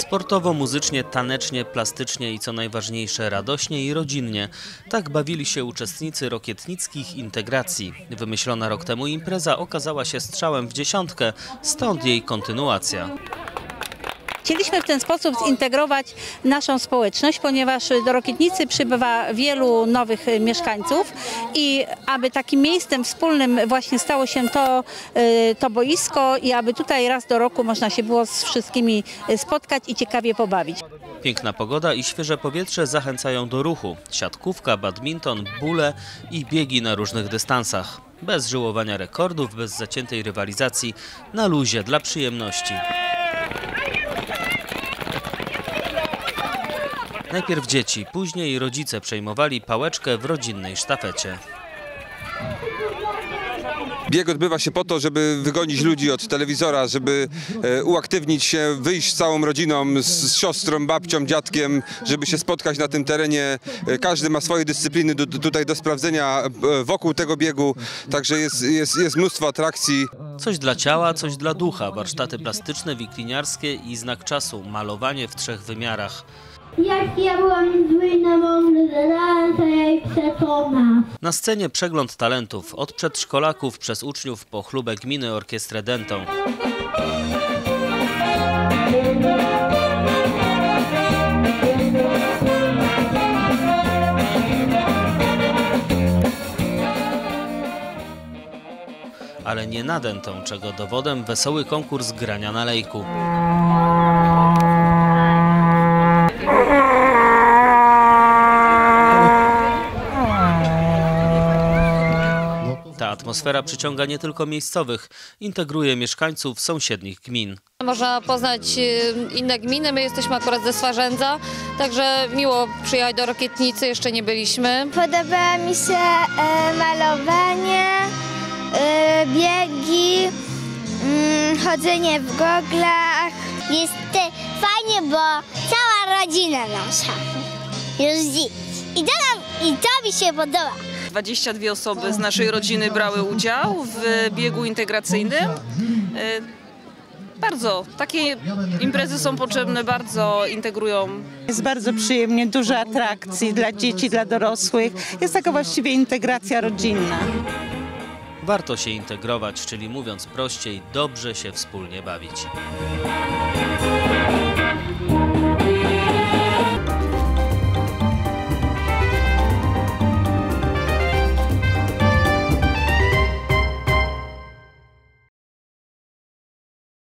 Sportowo, muzycznie, tanecznie, plastycznie i co najważniejsze radośnie i rodzinnie. Tak bawili się uczestnicy rokietnickich integracji. Wymyślona rok temu impreza okazała się strzałem w dziesiątkę, stąd jej kontynuacja. Chcieliśmy w ten sposób zintegrować naszą społeczność, ponieważ do Rokietnicy przybywa wielu nowych mieszkańców i aby takim miejscem wspólnym właśnie stało się to, e, to boisko i aby tutaj raz do roku można się było z wszystkimi spotkać i ciekawie pobawić. Piękna pogoda i świeże powietrze zachęcają do ruchu. Siatkówka, badminton, bóle i biegi na różnych dystansach. Bez żyłowania rekordów, bez zaciętej rywalizacji, na luzie dla przyjemności. Najpierw dzieci, później rodzice przejmowali pałeczkę w rodzinnej sztafecie. Bieg odbywa się po to, żeby wygonić ludzi od telewizora, żeby e, uaktywnić się, wyjść z całą rodziną, z, siostrą, babcią, dziadkiem, żeby się spotkać na tym terenie. E, Każdy ma swoje dyscypliny tutaj do sprawdzenia e, wokół tego biegu, także jest, jest, jest mnóstwo atrakcji. Coś dla ciała, coś dla ducha, warsztaty plastyczne, wikliniarskie i znak czasu, malowanie w trzech wymiarach. Jak ja byłam zły na mądrze i przetona. Na scenie przegląd talentów, od przedszkolaków przez uczniów po chlubę gminy orkiestrę dentą. Ale nie na dentą, czego dowodem wesoły konkurs grania na lejku. Ta atmosfera przyciąga nie tylko miejscowych, integruje mieszkańców sąsiednich gmin. Można poznać y, inne gminy, my jesteśmy akurat ze Swarzędza, także miło przyjechać do Rokietnicy, jeszcze nie byliśmy. Podoba mi się e, malowanie, biegi, mm, chodzenie w goglach. Jest fajnie, bo cała rodzina nasza jeździ. I to, nam, I to mi się podoba. 22 osoby z naszej rodziny brały udział w biegu integracyjnym. E, Bardzo. Takie imprezy są potrzebne, bardzo integrują Jest bardzo przyjemnie, dużo atrakcji dla dzieci, dla dorosłych. Jest taka właściwie integracja rodzinna. Warto się integrować, czyli mówiąc prościej, dobrze się wspólnie bawić.